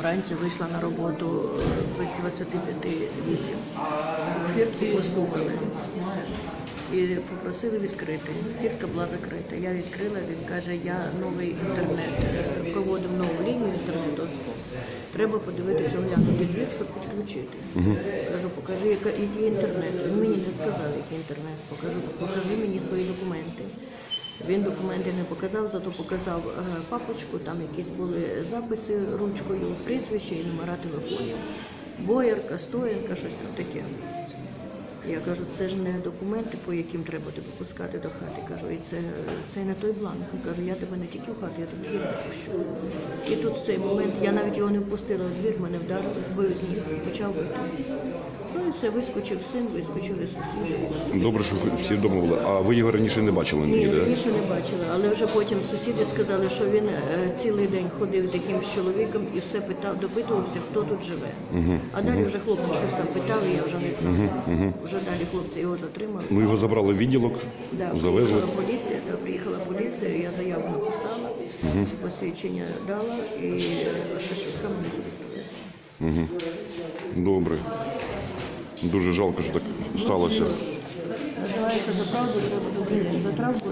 Вранці вийшла на роботу е, без 25 Фіртку постукали і попросили відкрити. Фіртка була закрита. Я відкрила, він каже, я новий інтернет, е, проводив нову лінію інтернету. Треба подивитися, оглянути двір, щоб підключити. Кажу, покажи, який інтернет. Він мені не сказав, який інтернет. Покажу, покажи мені свої документи. Він документи не показав, зато показав е, папочку, там якісь були записи ручкою, прізвище і номера телефонів. Боярка, Стоянка, щось там таке. Я кажу, це ж не документи, по яким треба тебе пускати до хати. Кажу, і це, це не той бланк. Я кажу, я тебе не тільки в хату, я тебе не пущу. І тут в цей момент я навіть його не впустила в двір, мене вдарили, збив з ніг, почав бити. Ну і все, вискочив син, вискочили сусіди. Добре, що всі вдома були. А ви його раніше не бачили Ні, ніде? раніше не бачила, але вже потім сусіди сказали, що він е, цілий день ходив з якимсь чоловіком і все питав, допитувався, хто тут живе. А далі вже хлопці щось там питали, я вже не знала. Вже далі хлопці його затримали. Ну його забрали в відділок, Да, завезли. приїхала поліція, да, приїхала поліція, я заяву написала, всі посвідчення дала і ще швидка мені. привезла. Добре. Дуже жалко, що так сталося. Називається за правду треба добити. За